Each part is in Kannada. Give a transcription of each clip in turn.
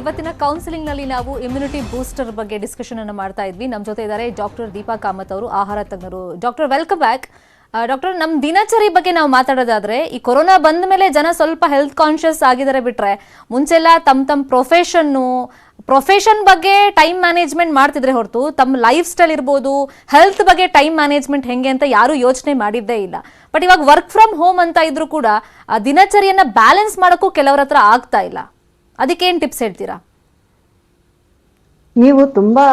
ಇವತ್ತಿನ ಕೌನ್ಸಿಲಿಂಗ್ನಲ್ಲಿ ನಾವು ಇಮ್ಯುನಿಟಿ ಬೂಸ್ಟರ್ ಬಗ್ಗೆ ಡಿಸ್ಕಷನ್ ಅನ್ನು ಮಾಡ್ತಾ ಇದ್ವಿ. ನಮ್ಮ ಜೊತೆ ಇದ್ದಾರೆ ಡಾಕ್ಟರ್ ದೀಪಾ ಕಾಮತ್ ಅವರು, ಆಹಾರ ತಜ್ಞರು. ಡಾಕ್ಟರ್ ವೆಲ್ಕಮ್ ಬ್ಯಾಕ್ ಡಾಕ್ಟರ್ ನಮ್ಮ ದಿನಚರಿ ಬಗ್ಗೆ ನಾವು ಮಾತಾಡೋದಾದ್ರೆ, ಈ ಕೊರೋನಾ ಬಂದ ಮೇಲೆ ಜನ ಸ್ವಲ್ಪ ಹೆಲ್ತ್ ಕಾನ್ಶಿಯಸ್ ಆಗಿದ್ದಾರೆ ಬಿಟ್ರೆ, ಮುಂಚೆಲ್ಲ ತಮ್ಮ ತಮ್ಮ ಪ್ರೊಫೆಷನ್ನು ಪ್ರೊಫೆಷನ್ ಬಗ್ಗೆ ಟೈಮ್ ಮ್ಯಾನೇಜ್ಮೆಂಟ್ ಮಾಡ್ತಿದ್ರೆ ಹೊರತು ತಮ್ಮ ಲೈಫ್ ಸ್ಟೈಲ್ ಇರ್ಬೋದು ಹೆಲ್ತ್ ಬಗ್ಗೆ ಟೈಮ್ ಮ್ಯಾನೇಜ್ಮೆಂಟ್ ಹೆಂಗೆ ಅಂತ ಯಾರು ಯೋಚನೆ ಮಾಡಿದ್ದೇ ಇಲ್ಲ. ಬಟ್ ಇವಾಗ ವರ್ಕ್ ಫ್ರಮ್ ಹೋಮ್ ಅಂತ ಇದ್ರು ಕೂಡ, ಆ ದಿನಚರಿಯನ್ನ ಬ್ಯಾಲೆನ್ಸ್ ಮಾಡೋಕ್ಕೂ ಕೆಲವರ ಹತ್ರ ಆಗ್ತಾ ಇಲ್ಲ. ಅದಕ್ಕೆ ಏನ್ ಟಿಪ್ಸ್ ಹೇಳ್ತೀರಾ? ನೀವು ತುಂಬಾ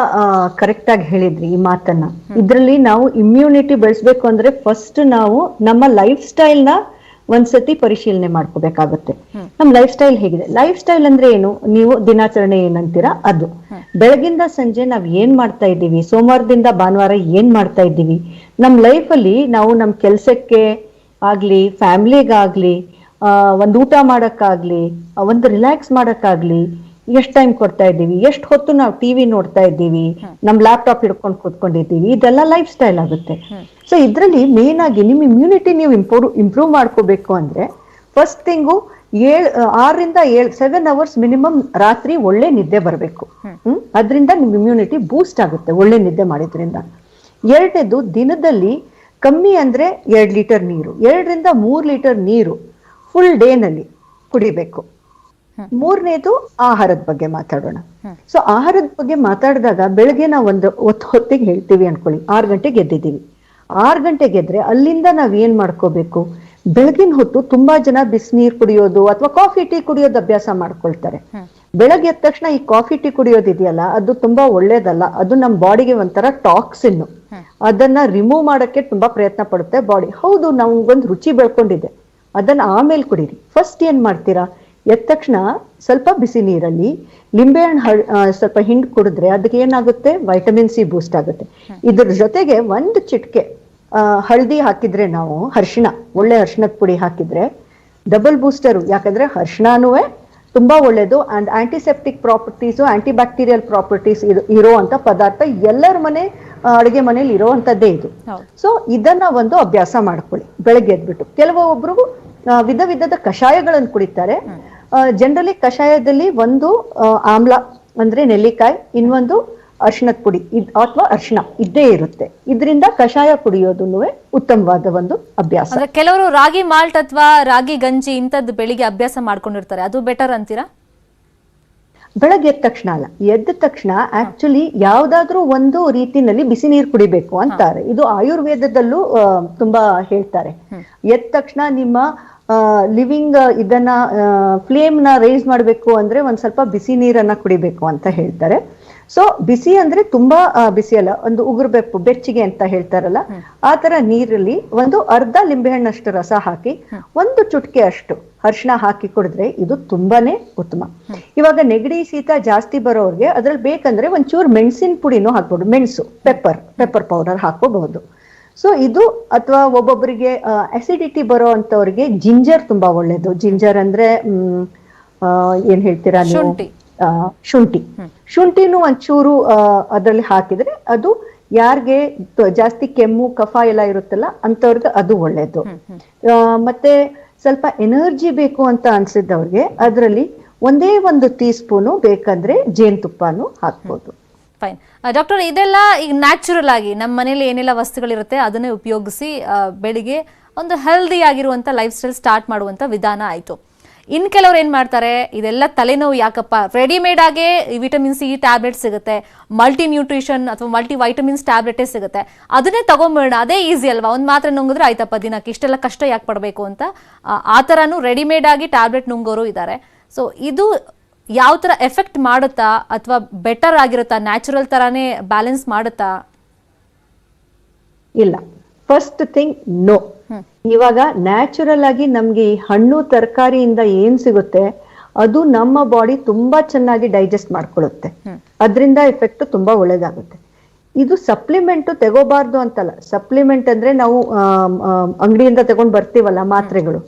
ಕರೆಕ್ಟ್ ಆಗಿ ಹೇಳಿದ್ರಿ ಈ ಮಾತನ್ನ. ಇದ್ರಲ್ಲಿ ನಾವು ಇಮ್ಯುನಿಟಿ ಬೆಳೆಸ್ಬೇಕು ಅಂದ್ರೆ ಫಸ್ಟ್ ನಾವು ನಮ್ಮ ಲೈಫ್ ಸ್ಟೈಲ್ನ ಒಂದ್ಸತಿ ಪರಿಶೀಲನೆ ಮಾಡ್ಕೋಬೇಕಾಗುತ್ತೆ. ನಮ್ ಲೈಫ್ ಸ್ಟೈಲ್ ಹೇಗಿದೆ? ಲೈಫ್ ಸ್ಟೈಲ್ ಅಂದ್ರೆ ಏನು? ನೀವು ದಿನಾಚರಣೆ ಏನಂತೀರಾ? ಅದು. ಬೆಳಗಿಂದ ಸಂಜೆ ನಾವ್ ಏನ್ ಮಾಡ್ತಾ ಇದ್ದೀವಿ? ಸೋಮವಾರದಿಂದ ಭಾನುವಾರ ಏನ್ ಮಾಡ್ತಾ ಇದ್ದೀವಿ? ನಮ್ ಲೈಫ್ ಅಲ್ಲಿ ನಾವು ನಮ್ ಕೆಲ್ಸಕ್ಕೆ ಆಗ್ಲಿ ಫ್ಯಾಮಿಲಿಗಾಗ್ಲಿ ಒಂದ್ ಊಟ ಮಾಡಕ್ಕಾಗ್ಲಿ ಒಂದು ರಿಲ್ಯಾಕ್ಸ್ ಮಾಡಕ್ಕಾಗ್ಲಿ, ಎಷ್ಟು ಟೈಮ್ ಕೊಡ್ತಾ ಇದ್ದೀವಿ? ಎಷ್ಟು ಹೊತ್ತು ನಾವು ಟಿವಿ ನೋಡ್ತಾ ಇದ್ದೀವಿ? ನಮ್ಮ ಲ್ಯಾಪ್ಟಾಪ್ ಹಿಡ್ಕೊಂಡು ಕೂತ್ಕೊಂಡಿದ್ದೀವಿ? ಇದೆಲ್ಲ ಲೈಫ್ ಸ್ಟೈಲ್ ಆಗುತ್ತೆ. ಸೊ ಇದರಲ್ಲಿ ಮೇನ್ ಆಗಿ ನಿಮ್ಮ ಇಮ್ಯುನಿಟಿ ನೀವು ಇಂಪ್ರೂವ್ ಇಂಪ್ರೂವ್ ಮಾಡ್ಕೋಬೇಕು ಅಂದ್ರೆ ಫಸ್ಟ್ ಥಿಂಗು ಏಳ್ ಆರರಿಂದ ಏಳ್ ಸೆವೆನ್ ಅವರ್ಸ್ ಮಿನಿಮಮ್ ರಾತ್ರಿ ಒಳ್ಳೆ ನಿದ್ದೆ ಬರಬೇಕು. ಅದರಿಂದ ನಿಮ್ಮ ಇಮ್ಯುನಿಟಿ ಬೂಸ್ಟ್ ಆಗುತ್ತೆ, ಒಳ್ಳೆ ನಿದ್ದೆ ಮಾಡಿದ್ರಿಂದ. ಎರಡನೇದು ದಿನದಲ್ಲಿ ಕಮ್ಮಿ ಅಂದ್ರೆ ಎರಡ್ ಲೀಟರ್ ನೀರು. ಎರಡರಿಂದ ಮೂರ್ ಲೀಟರ್ ನೀರು. ಫುಲ್ ಡೇನಲ್ಲಿ ಕುಡಿಬೇಕು. ಮೂರನೇದು ಆಹಾರದ ಬಗ್ಗೆ ಮಾತಾಡೋಣ. ಸೊ ಆಹಾರದ ಬಗ್ಗೆ ಮಾತಾಡಿದಾಗ ಬೆಳಗ್ಗೆ ನಾವು ಒಂದು ಹೊತ್ತು ಹೊತ್ತಿಗೆ ಹೇಳ್ತೀವಿ ಅನ್ಕೊಳ್ಳಿ. ಆರು ಗಂಟೆಗೆ ಗೆದ್ದಿದ್ದೀವಿ. ಆರು ಗಂಟೆಗೆ ಗೆದ್ರೆ ಅಲ್ಲಿಂದ ನಾವ್ ಏನ್ ಮಾಡ್ಕೋಬೇಕು? ಬೆಳಗಿನ ಹೊತ್ತು ತುಂಬಾ ಜನ ಬಿಸಿನೀರ್ ಕುಡಿಯೋದು ಅಥವಾ ಕಾಫಿ ಟೀ ಕುಡಿಯೋದು ಅಭ್ಯಾಸ ಮಾಡ್ಕೊಳ್ತಾರೆ. ಬೆಳಗ್ಗೆ ಎದ್ದ ತಕ್ಷಣ ಈ ಕಾಫಿ ಟೀ ಕುಡಿಯೋದಿದೆಯಲ್ಲ ಅದು ತುಂಬಾ ಒಳ್ಳೇದಲ್ಲ. ಅದು ನಮ್ಮ ಬಾಡಿಗೆ ಒಂಥರ ಟಾಕ್ಸಿನ್ ಅದನ್ನ ರಿಮೂವ್ ಮಾಡಕ್ಕೆ ತುಂಬಾ ಪ್ರಯತ್ನ ಪಡುತ್ತೆ ಬಾಡಿ. ಹೌದು ನಮ್ಗೊಂದು ರುಚಿ ಬೆಳ್ಕೊಂಡಿದೆ. ಅದನ್ನ ಆಮೇಲೆ ಕುಡೀರಿ. ಫಸ್ಟ್ ಏನ್ ಮಾಡ್ತೀರಾ? ಎದ್ದ ತಕ್ಷಣ ಸ್ವಲ್ಪ ಬಿಸಿ ನೀರಲ್ಲಿ ಲಿಂಬೆಹಣ್ಣು ಹಳ್ ಆ, ಸ್ವಲ್ಪ ಹಿಂಡ್ ಕುಡಿದ್ರೆ ಅದಕ್ಕೆ ಏನಾಗುತ್ತೆ? ವೈಟಮಿನ್ ಸಿ ಬೂಸ್ಟ್ ಆಗುತ್ತೆ. ಇದ್ರ ಜೊತೆಗೆ ಒಂದು ಚಿಟಿಕೆ ಹಳದಿ ಹಾಕಿದ್ರೆ ನಾವು ಅರ್ಶಿಣ ಒಳ್ಳೆ ಅರ್ಶಿಣದ ಪುಡಿ ಹಾಕಿದ್ರೆ ಡಬಲ್ ಬೂಸ್ಟರು ಯಾಕಂದ್ರೆ ಅರ್ಶಿಣನೂ ತುಂಬಾ ಒಳ್ಳೇದು and antiseptic properties anti bacterial properties ಇರುವಂತ ಪದಾರ್ಥ ಎಲ್ಲರ ಮನೆ ಅಡುಗೆ ಮನೇಲಿ ಇರುವಂತದ್ದೇ ಇದು. ಸೊ ಇದನ್ನ ಒಂದು ಅಭ್ಯಾಸ ಮಾಡ್ಕೊಳ್ಳಿ. ಬೆಳಗ್ಗೆ ಎದ್ಬಿಟ್ಟು. ಕೆಲವೊಬ್ರು ಆ, ವಿಧ ವಿಧದ ಕಷಾಯಗಳನ್ನು ಕುಡಿತಾರೆ. ಜನರಲಿ ಕಷಾಯದಲ್ಲಿ ಒಂದು ಆಮ್ಲ ಅಂದ್ರೆ ನೆಲ್ಲಿಕಾಯಿ ಇನ್ನೊಂದು ಅರ್ಶಿಣದ ಪುಡಿ ಇದ್ ಅಥವಾ ಅರ್ಶಿಣ ಇದ್ದೇ ಇರುತ್ತೆ. ಇದರಿಂದ ಕಷಾಯ ಕುಡಿಯೋದು ಉತ್ತಮವಾದ ಒಂದು ಅಭ್ಯಾಸ. ಕೆಲವರು ರಾಗಿ ಮಾಲ್ಟ್ ಅಥವಾ ರಾಗಿ ಗಂಜಿ ಇಂಥದ್ದು ಬೆಳಿಗ್ಗೆ ಅಭ್ಯಾಸ ಮಾಡ್ಕೊಂಡಿರ್ತಾರೆ. ಅದು ಬೆಟರ್ ಅಂತೀರಾ? ಬೆಳಗ್ಗೆ ಎದ್ದ ತಕ್ಷಣ ಅಲ್ಲ ಎದ್ದ ತಕ್ಷಣ ಆಕ್ಚುಲಿ ಯಾವ್ದಾದ್ರೂ ಒಂದು ರೀತಿನಲ್ಲಿ ಬಿಸಿ ನೀರು ಕುಡಿಬೇಕು ಅಂತಾರೆ. ಇದು ಆಯುರ್ವೇದದಲ್ಲೂ ತುಂಬಾ ಹೇಳ್ತಾರೆ. ಎದ್ದ ತಕ್ಷಣ ನಿಮ್ಮ ಲಿವಿಂಗ್ ಇದನ್ನ ಫ್ಲೇಮ್ನ ರೈಸ್ ಮಾಡ್ಬೇಕು ಅಂದ್ರೆ ಒಂದ್ ಸ್ವಲ್ಪ ಬಿಸಿ ನೀರನ್ನ ಕುಡಿಬೇಕು ಅಂತ ಹೇಳ್ತಾರೆ. ಸೊ ಬಿಸಿ ಅಂದ್ರೆ ತುಂಬಾ ಬಿಸಿ ಅಲ್ಲ ಒಂದು ಉಗುರು ಬೆಪ್ಪು ಬೆಚ್ಚಿಗೆ ಅಂತ ಹೇಳ್ತಾರಲ್ಲ ಆ ತರ ನೀರಲ್ಲಿ ಒಂದು ಅರ್ಧ ಲಿಂಬೆಹಣ್ಣಷ್ಟು ರಸ ಹಾಕಿ ಒಂದು ಚುಟ್ಕೆ ಅಷ್ಟು ಅರ್ಶಿಣ ಹಾಕಿ ಕುಡಿದ್ರೆ ಇದು ತುಂಬಾನೇ ಉತ್ತಮ. ಇವಾಗ ನೆಗಡಿ ಶೀತ ಜಾಸ್ತಿ ಬರೋರ್ಗೆ ಅದ್ರಲ್ಲಿ ಬೇಕಂದ್ರೆ ಒಂಚೂರು ಮೆಣಸಿನ ಪುಡಿನೂ ಹಾಕ್ಬೋದು ಮೆಣಸು ಪೆಪ್ಪರ್ ಪೆಪ್ಪರ್ ಪೌಡರ್ ಹಾಕೋಬಹುದು ಸೊ ಇದು ಅಥವಾ ಒಬ್ಬೊಬ್ಬರಿಗೆ ಅಸಿಡಿಟಿ ಬರೋ ಅಂತವ್ರಿಗೆ ಜಿಂಜರ್ ತುಂಬಾ ಒಳ್ಳೇದು. ಜಿಂಜರ್ ಅಂದ್ರೆ ಏನ್ ಹೇಳ್ತೀರಾ ನೀವು? ಶುಂಠಿ. ಶುಂಠಿನೂ ಒಂಚೂರು ಅದರಲ್ಲಿ ಹಾಕಿದ್ರೆ ಅದು ಯಾರಿಗೆ ಜಾಸ್ತಿ ಕೆಮ್ಮು ಕಫ ಎಲ್ಲ ಇರುತ್ತಲ್ಲ ಅಂತವ್ರಿಗೆ ಅದು ಒಳ್ಳೇದು. ಮತ್ತೆ ಸ್ವಲ್ಪ ಎನರ್ಜಿ ಬೇಕು ಅಂತ ಅನ್ಸಿದ್ದವ್ರಿಗೆ ಅದರಲ್ಲಿ ಒಂದೇ ಒಂದು ಟೀ ಸ್ಪೂನು ಬೇಕಂದ್ರೆ ಜೇನುತುಪ್ಪನೂ ಹಾಕ್ಬೋದು. ಫೈನ್ ಡಾಕ್ಟರ್ ಇದೆಲ್ಲ ಈಗ ನ್ಯಾಚುರಲ್ ಆಗಿ ನಮ್ಮ ಮನೇಲಿ ಏನೆಲ್ಲ ವಸ್ತುಗಳಿರುತ್ತೆ, ಅದನ್ನೇ ಉಪಯೋಗಿಸಿ ಬೆಳಿಗ್ಗೆ ಒಂದು ಹೆಲ್ದಿ ಆಗಿರುವಂಥ ಲೈಫ್ ಸ್ಟೈಲ್ ಸ್ಟಾರ್ಟ್ ಮಾಡುವಂಥ ವಿಧಾನ ಆಯಿತು. ಇನ್ನು ಕೆಲವ್ರು ಏನು ಮಾಡ್ತಾರೆ, ಇದೆಲ್ಲ ತಲೆನೋವು ಯಾಕಪ್ಪ? ರೆಡಿಮೇಡ್ ಆಗೇ ವಿಟಮಿನ್ ಸಿ ಟ್ಯಾಬ್ಲೆಟ್ ಸಿಗುತ್ತೆ. ಮಲ್ಟಿ ನ್ಯೂಟ್ರಿಷನ್ ಅಥವಾ ಮಲ್ಟಿ ವೈಟಮಿನ್ಸ್ ಟ್ಯಾಬ್ಲೆಟೇ ಸಿಗುತ್ತೆ. ಅದನ್ನೇ ತಗೊಂಬೇಡ ಅದೇ ಈಸಿ ಅಲ್ವಾ? ಒಂದು ಮಾತ್ರ ನುಂಗಿದ್ರೆ ಆಯ್ತಪ್ಪ ದಿನಕ್ಕೆ? ಇಷ್ಟೆಲ್ಲ ಕಷ್ಟ ಯಾಕೆ ಪಡಬೇಕು ಅಂತ, ಆ ಥರನೂ ರೆಡಿಮೇಡ್ ಆಗಿ ಟ್ಯಾಬ್ಲೆಟ್ ನುಂಗೋರು ಇದ್ದಾರೆ ಸೊ ಇದು ಯಾವ ತರ ಎಫೆಕ್ಟ್ ಮಾಡುತ್ತಾ ಅಥವಾ ಬೆಟರ್ ಆಗಿರುತ್ತಾ ನ್ಯಾಚುರಲ್ ತರಾನೇ ಬ್ಯಾಲೆನ್ಸ್ ಮಾಡುತ್ತಾ? ಇಲ್ಲ. ಫಸ್ಟ್ ಥಿಂಗ್ ನೋ ಇವಾಗ ನ್ಯಾಚುರಲ್ ಆಗಿ ನಮ್ಗೆ ಈ ಹಣ್ಣು ತರಕಾರಿಯಿಂದ ಏನ್ ಸಿಗುತ್ತೆ ಅದು ನಮ್ಮ ಬಾಡಿ ತುಂಬಾ ಚೆನ್ನಾಗಿ ಡೈಜೆಸ್ಟ್ ಮಾಡ್ಕೊಳ್ಳುತ್ತೆ. ಅದರಿಂದ ಎಫೆಕ್ಟ್ ತುಂಬಾ ಒಳ್ಳೇದಾಗುತ್ತೆ. ಇದು ಸಪ್ಲಿಮೆಂಟ್ ತಗೋಬಾರ್ದು ಅಂತಲ್ಲ. ಸಪ್ಲಿಮೆಂಟ್ ಅಂದ್ರೆ ನಾವು ಅಂಗಡಿಯಿಂದ ತಗೊಂಡ್ ಬರ್ತೀವಲ್ಲ ಮಾತ್ರೆಗಳು.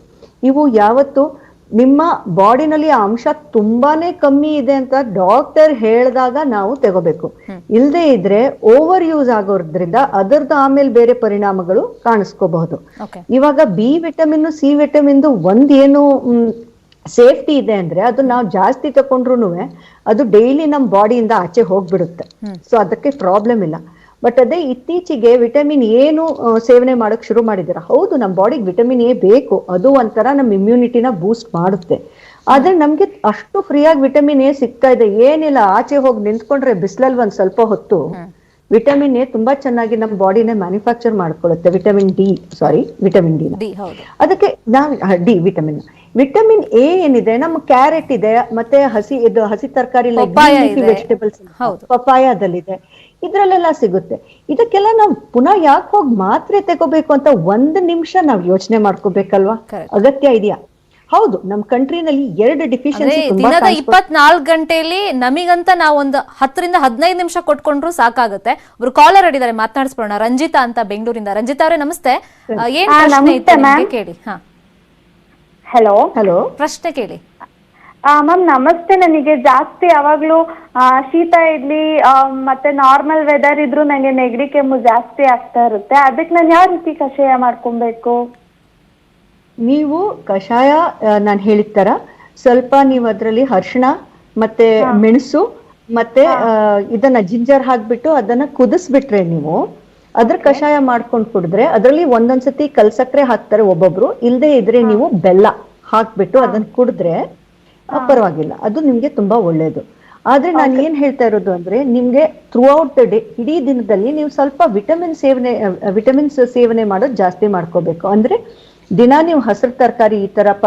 ಇವು ಯಾವತ್ತು ನಿಮ್ಮ ಬಾಡಿನಲ್ಲಿ ಆ ಅಂಶ ತುಂಬಾನೇ ಕಮ್ಮಿ ಇದೆ ಅಂತ ಡಾಕ್ಟರ್ ಹೇಳಿದಾಗ ನಾವು ತಗೋಬೇಕು. ಇಲ್ಲದೆ ಇದ್ರೆ ಓವರ್ ಯೂಸ್ ಆಗೋದ್ರಿಂದ ಅದರದ್ದು ಆಮೇಲೆ ಬೇರೆ ಪರಿಣಾಮಗಳು ಕಾಣಿಸ್ಕೋಬಹುದು. ಇವಾಗ ಬಿ ವಿಟಮಿನ್ ಸಿ ವಿಟಮಿನ್ ಒಂದ್ ಏನು ಸೇಫ್ಟಿ ಇದೆ ಅಂದ್ರೆ ಅದು ನಾವು ಜಾಸ್ತಿ ತಕೊಂಡ್ರು ಅದು ಡೈಲಿ ನಮ್ಮ ಬಾಡಿಯಿಂದ ಆಚೆ ಹೋಗ್ಬಿಡುತ್ತೆ. ಸೊ ಅದಕ್ಕೆ ಪ್ರಾಬ್ಲಮ್ ಇಲ್ಲ. ಬಟ್ ಅದೇ ಇತ್ತೀಚೆಗೆ ವಿಟಮಿನ್ ಏನು ಸೇವನೆ ಮಾಡಕ್ ಶುರು ಮಾಡಿದ್ದೀರಾ? ಹೌದು ನಮ್ಮ ಬಾಡಿಗೆ ವಿಟಮಿನ್ ಎ ಬೇಕು. ಅದು ಒಂಥರ ನಮ್ಮ ಇಮ್ಯುನಿಟಿನ ಬೂಸ್ಟ್ ಮಾಡುತ್ತೆ. ಆದ್ರೆ ನಮ್ಗೆ ಅಷ್ಟು ಫ್ರೀಯಾಗಿ ವಿಟಮಿನ್ ಎ ಸಿಗ್ತಾ ಇದೆ. ಏನಿಲ್ಲ ಆಚೆ ಹೋಗಿ ನಿಂತ್ಕೊಂಡ್ರೆ ಬಿಸಿಲಲ್ಲಿ ಒಂದ್ ಸ್ವಲ್ಪ ಹೊತ್ತು ವಿಟಮಿನ್ ಎ ತುಂಬಾ ಚೆನ್ನಾಗಿ ನಮ್ಮ ಬಾಡಿನ manufacture ಮಾಡ್ಕೊಳ್ಳುತ್ತೆ. Vitamin D sorry vitamin D ಅದಕ್ಕೆ ನಾವು ಡಿ ವಿಟಮಿನ್ ವಿಟಮಿನ್ ಎ ಏನಿದೆ? ನಮ್ಮ ಕ್ಯಾರೆಟ್ ಇದೆ ಮತ್ತೆ ಹಸಿ ಇದು ಹಸಿ ತರಕಾರಿ. ವೆಜಿಟೇಬಲ್ಸ್ ಹೌದು. ಇದ್ರಲ್ಲೆಲ್ಲ ಸಿಗುತ್ತೆ. ಇದಕ್ಕೆಲ್ಲ ನಾವು ಪುನಃ ಯಾಕೆ ಹೋಗಿ ಮಾತ್ರೆ ತಗೋಬೇಕು ಅಂತ ಒಂದ್ ನಿಮಿಷ ನಾವು ಯೋಚನೆ ಮಾಡ್ಕೋಬೇಕಲ್ವಾ? ಅಗತ್ಯ ಇದೆಯಾ? ಹೌದು ನಮ್ ಕಂಟ್ರಿನಲ್ಲಿ ಎರಡು ಡಿಫಿಷಿಯನ್ಸಿ ತುಂಬಾ ದಿನದ ಇಪ್ಪತ್ನಾಲ್ಕು ಗಂಟೆಯಲ್ಲಿ ನಮಿಗಂತ ನಾವು ಒಂದು ಹತ್ತರಿಂದ ಹದಿನೈದು ನಿಮಿಷ ಕೊಟ್ಕೊಂಡ್ರು ಸಾಕಾಗುತ್ತೆ. ಒಬ್ರು ಕಾಲರ್ ಅಡಿದ್ದಾರೆ ಮಾತನಾಡಿಸ್ಕೊಳ್ಳೋಣ. ರಂಜಿತಾ ಅಂತ ಬೆಂಗಳೂರಿಂದ. ರಂಜಿತಾ ಅವರೇ ನಮಸ್ತೆ. ಏನ್ ಪ್ರಶ್ನೆ ಇತ್ತು ಕೇಳಿ. ಹಾ. ಹಲೋ ಹಲೋ ಪ್ರಶ್ನೆ ಕೇಳಿ. ಮ್ಯಾಮ್ ನಮಸ್ತೆ. ನನಗೆ ಜಾಸ್ತಿ ಯಾವಾಗಲೂ ಶೀತ ಇಡ್ಲಿ ಆ, ಮತ್ತೆ ನಾರ್ಮಲ್ ವೆದರ್ ಇದ್ರೂ ನನಗೆ ನೆಗಡಿ ಕೆಮ್ಮು ಜಾಸ್ತಿ ಆಗ್ತಾ ಇರುತ್ತೆ. ಅದಕ್ಕೆ ನಾನು ಯಾವ ರೀತಿ ಕಷಾಯ ಮಾಡ್ಕೊಬೇಕು? ನೀವು ಕಷಾಯ ನಾನು ಹೇಳಿದ ತರ ಸ್ವಲ್ಪ ನೀವು ಅದರಲ್ಲಿ ಹರ್ಷಣ ಮತ್ತೆ ಮೆಣಸು ಮತ್ತೆ ಇದನ್ನ ಜಿಂಜರ್ ಹಾಕ್ಬಿಟ್ಟು ಅದನ್ನ ಕುದಿಸ್ಬಿಟ್ರೆ ನೀವು ಅದ್ರ ಕಷಾಯ ಮಾಡ್ಕೊಂಡು ಕುಡಿದ್ರೆ ಅದರಲ್ಲಿ ಒಂದೊಂದ್ಸತಿ ಕಲ್ಸಕ್ರೆ ಹಾಕ್ತಾರೆ ಒಬ್ಬೊಬ್ರು. ಇಲ್ಲದೆ ಇದ್ರೆ ನೀವು ಬೆಲ್ಲ ಹಾಕ್ಬಿಟ್ಟು ಅದನ್ನ ಕುಡಿದ್ರೆ ಪರವಾಗಿಲ್ಲ. ಅದು ನಿಮ್ಗೆ ತುಂಬಾ ಒಳ್ಳೇದು. ಆದ್ರೆ ನಾನು ಏನ್ ಹೇಳ್ತಾ ಇರೋದು ಅಂದ್ರೆ ನಿಮ್ಗೆ ಥ್ರೂ ಔಟ್ ದ ಡೇ ಇಡೀ ದಿನದಲ್ಲಿ ನೀವು ಸ್ವಲ್ಪ ವಿಟಮಿನ್ ಸೇವನೆ ವಿಟಮಿನ್ಸ್ ಸೇವನೆ ಮಾಡೋದು ಜಾಸ್ತಿ ಮಾಡ್ಕೋಬೇಕು. ಅಂದ್ರೆ ದಿನ ನೀವು ಹಸಿರು ತರಕಾರಿ ಈ ತರ ಪ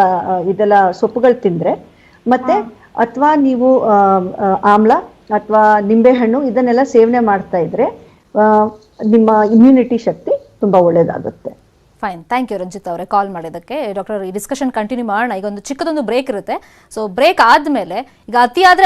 ಇದೆಲ್ಲ ಸೊಪ್ಪುಗಳು ತಿಂದ್ರೆ ಮತ್ತೆ ಅಥವಾ ನೀವು ಆಮ್ಲ ಅಥವಾ ನಿಂಬೆಹಣ್ಣು ಇದನ್ನೆಲ್ಲ ಸೇವನೆ ಮಾಡ್ತಾ ಇದ್ರೆ ನಿಮ್ಮ ಇಮ್ಯುನಿಟಿ ಶಕ್ತಿ ತುಂಬಾ ಒಳ್ಳೇದಾಗುತ್ತೆ. ಫೈನ್ ಥ್ಯಾಂಕ್ ಯು ರಂಜಿತ್ ಅವರೇ ಕಾಲ್ ಮಾಡಿದ್ದಕ್ಕೆ. ಡಾಕ್ಟರ್ ಈ ಡಿಸ್ಕಷನ್ ಕಂಟಿನ್ಯೂ ಮಾಡೋಣ. ಈಗ ಒಂದು ಚಿಕ್ಕದೊಂದು ಬ್ರೇಕ್ ಇರುತ್ತೆ. ಸೊ ಬ್ರೇಕ್ ಆದಮೇಲೆ ಈಗ ಅತಿಯಾದ್ರೆ